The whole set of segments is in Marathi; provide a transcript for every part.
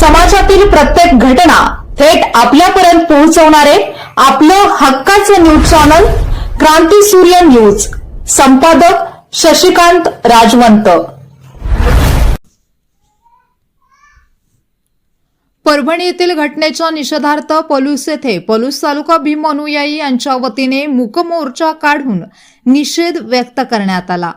समाजातील प्रत्येक घटना थेट आपल्यापर्यंत पोहोचवणारे आपलं हक्काचं न्यूज चॅनल क्रांती सूर्य न्यूज. संपादक शशिकांत राजवंत. परभणी येथील घटनेच्या निषेधार्थ पलूस येथे पलूस तालुका भीम अनुयायी यांच्या वतीने मूक मोर्चा काढून निषेध व्यक्त करण्यात आला.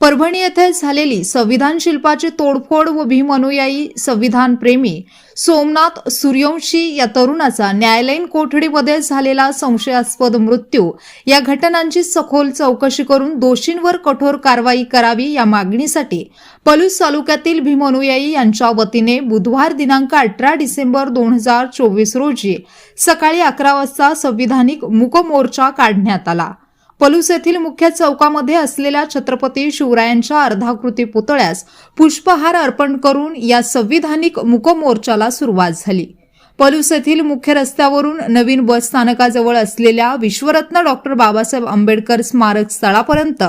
परभणी येथे झालेली संविधान शिल्पाची तोडफोड व भीमनुयायी संविधानप्रेमी संविधान प्रेमी सोमनाथ सूर्यवंशी या तरुणाचा न्यायालयीन कोठडीमध्ये झालेला संशयास्पद मृत्यू या घटनांची सखोल चौकशी करून दोषींवर कठोर कारवाई करावी या मागणीसाठी पलूस तालुक्यातील भीमअनुयायी यांच्या वतीने बुधवार दिनांक अठरा डिसेंबर दोन हजार चोवीस रोजी सकाळी अकरा वाजता संविधानिक मूक मोर्चा काढण्यात आला. पलूस येथील मुख्य चौकामध्ये असलेल्या छत्रपती शिवरायांच्या अर्धाकृती पुतळ्यास पुष्पहार अर्पण करून या संविधानिक मुकमोर्चाला सुरुवात झाली. पलूस येथील मुख्य रस्त्यावरून नवीन बस स्थानकाजवळ असलेल्या विश्वरत्न डॉक्टर बाबासाहेब आंबेडकर स्मारक स्थळापर्यंत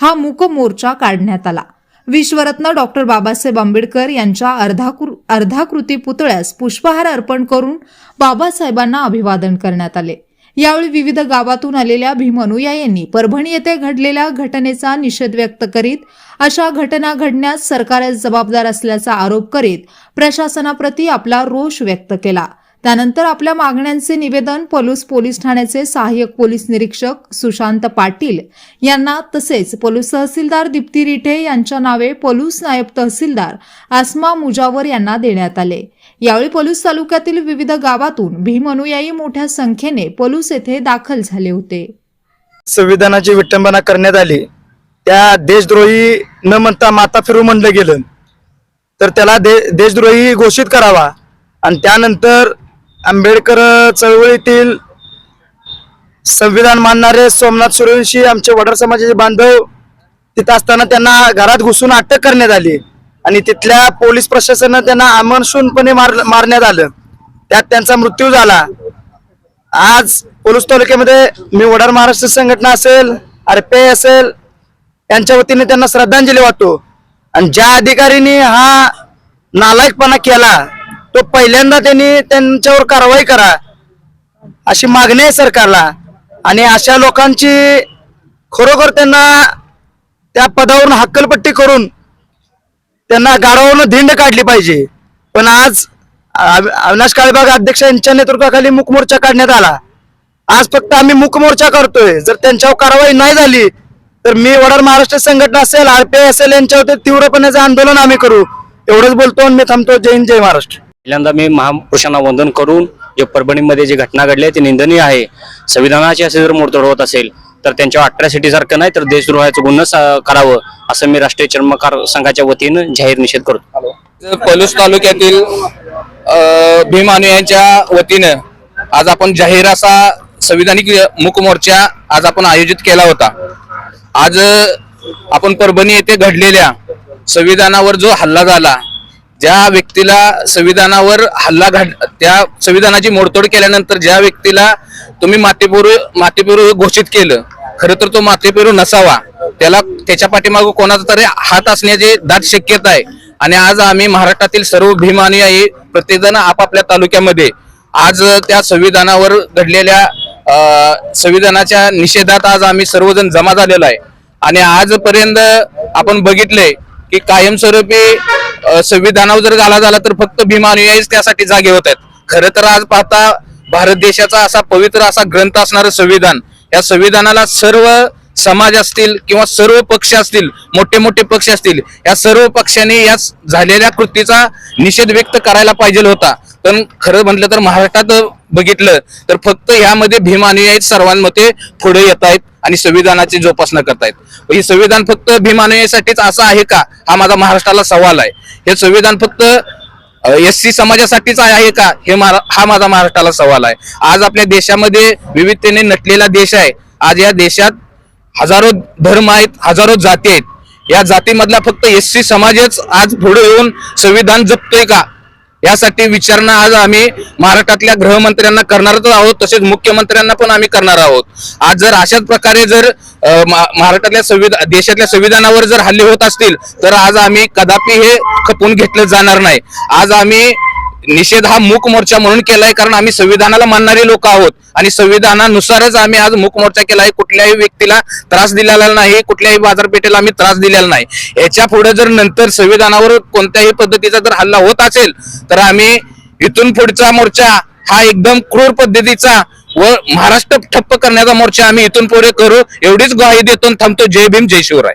हा मूक मोर्चा काढण्यात आला. विश्वरत्न डॉक्टर बाबासाहेब आंबेडकर यांच्या अर्धाकृ अर्धाकृती पुतळ्यास पुष्पहार अर्पण करून बाबासाहेबांना अभिवादन करण्यात आले. यावेळी विविध गावातून आलेल्या भीम अनुयायांनी परभणी येथे घडलेल्या घटनेचा निषेध व्यक्त करीत अशा घटना घडण्यास सरकार जबाबदार असल्याचा आरोप करीत प्रशासनाप्रती आपला रोष व्यक्त केला. त्यानंतर आपल्या मागण्यांचे निवेदन पलूस पोलीस ठाण्याचे सहाय्यक पोलीस निरीक्षक सुशांत पाटील यांना तसेच पलूस तहसीलदार दीप्ती रिठे यांच्या नावे पलूस नायब तहसीलदार आसमा मुजावर यांना देण्यात आले. यावेळी पलूस तालुक्यातील विविध गावातून भीम अनुयायी मोठ्या संख्येने पलूस येथे दाखल झाले होते. संविधानाची विटंबना करण्यात आली. त्या देशद्रोही न म्हणता माता फिरू म्हणलं गेलं. तर त्याला दे देशद्रोही घोषित करावा. आणि त्यानंतर आंबेडकर चळवळीतील संविधान मानणारे सोमनाथ सूर्यवंशी आमचे वडार समाजाचे बांधव तिथं असताना त्यांना घरात घुसून अटक करण्यात आली. आणि तिथल्या पोलीस प्रशासनानं त्यांना आमनशूनपणे मार मारण्यात आलं. त्यात त्यांचा मृत्यू झाला. आज पोलीस तालुक्यामध्ये मी वडार महाराष्ट्र संघटना असेल आरपीआय असेल यांच्या वतीने त्यांना श्रद्धांजली वाटतो आणि ज्या अधिकाऱ्यांनी हा नालायकपणा केला तो पहिल्यांदा त्यांनी त्यांच्यावर कारवाई करा अशी मागणी आहे सरकारला. आणि अशा लोकांची खरोखर त्यांना त्या पदावरून हक्कलपट्टी करून त्यांना गाडावरून धिंड काढली पाहिजे. पण आज अविनाश काळेबाग अध्यक्ष यांच्या नेतृत्वाखाली मुकमोर्चा काढण्यात आला. आज फक्त आम्ही मुकमोर्चा करतोय. जर त्यांच्यावर कारवाई नाही झाली तर मी वडार महाराष्ट्र संघटना असेल आरपीआय असेल यांच्यावर तीव्रपणाचं आंदोलन आम्ही करू. एवढंच बोलतो आणि मी थांबतो. जय हिंद जय महाराष्ट्र. पहिल्यांदा मी महापुरुषांना वंदन करून जे परभणीमध्ये जी घटना घडली आहे ती निंदनीय आहे. संविधानाची असे जर मोडतोड होत असेल तर त्यांच्या अट्रॅसिटीसारखं नाही तर देशद्रोहाचं गुन्हा करावं असं मी राष्ट्रीय चर्मकार संघाच्या वतीनं जाहीर निषेध करतो. पलूस तालुक्यातील भीम अनुयायांच्या वतीनं आज आपण जाहीर असा संविधानिक मूक मोर्चा आज आपण आयोजित केला होता. आज आपण परभणी येथे घडलेल्या संविधानावर जो हल्ला झाला ज्या व्यक्तीला संविधानावर हल्ला घड त्या संविधानाची मोडतोड केल्यानंतर ज्या व्यक्तीला तुम्ही मातेपेरू मातेपेरू घोषित केलं खरं तर तो मातेपेरू नसावा. त्याला त्याच्या पाठीमागं कोणाचा तरी हात असण्याची दाट शक्यता आहे. आणि आज आम्ही महाराष्ट्रातील सर्व भीमानुयायी प्रत्येकजण आपापल्या तालुक्यामध्ये. आज त्या संविधानावर घडलेल्या संविधानाच्या निषेधात आज आम्ही सर्वजण जमा झालेलो आहे. आणि आजपर्यंत आपण बघितले की कायमस्वरूपी संविधानावर जर घाला झाला तर फक्त भीमा अनुयायीच त्यासाठी जागे होत आहेत. खरं तर आज पाहता भारत देशाचा असा पवित्र असा ग्रंथ असणारं संविधान. या संविधानाला सर्व समाज असतील किंवा सर्व पक्ष असतील मोठे मोठे पक्ष असतील या सर्व पक्षांनी या झालेल्या कृतीचा निषेध व्यक्त करायला पाहिजे होता. पण खरं म्हटलं तर महाराष्ट्रात बघितलं तर फक्त यामध्ये भीम अनुयायी सर्वांमध्ये पुढे येत आहेत. आणि संविधानाची जोपासना करतायत. हे संविधान फक्त भीम असं आहे का? हा माझा महाराष्ट्राला सवाल आहे. हे संविधान फक्त एस सी समाजासाठीच आहे का? हे मारा- हा माझा महाराष्ट्राला सवाल आहे. आज आपल्या देशामध्ये विविधतेने नटलेला देश आहे. आज या देशात हजारो धर्म आहेत हजारो जाती आहेत. या जातीमधला फक्त एस सी समाजच आज पुढे येऊन संविधान जपतोय का? यासाठी विचारणा आज आम्ही महाराष्ट्रातल्या गृहमंत्र्यांना करणारच आहोत तसेच मुख्यमंत्र्यांना पण आम्ही करणार आहोत. आज जर अशाच प्रकारे जर महाराष्ट्रातल्या संविधान देशातल्या संविधानावर जर हल्ले होत असतील तर आज आम्ही कदापि हे खपून घेतलं जाणार नाही. आज आम्ही निषेध हा मूक मोर्चा म्हणून केलाय कारण आम्ही संविधानाला मानणारे लोक आहोत. आणि संविधानानुसारच आम्ही आज मूक मोर्चा केलाय कुठल्याही व्यक्तीला त्रास दिलेला नाही कुठल्याही बाजारपेठेला आम्ही त्रास दिलेला नाही. याच्यापुढे जर नंतर संविधानावर कोणत्याही पद्धतीचा जर हल्ला होत असेल तर आम्ही इथून पुढचा मोर्चा हा एकदम क्रूर पद्धतीचा व महाराष्ट्र ठप्प करण्याचा मोर्चा आम्ही इथून पुढे करू. एवढीच ग्वाही देतो थांबतो. जय भीम जय शिवराय.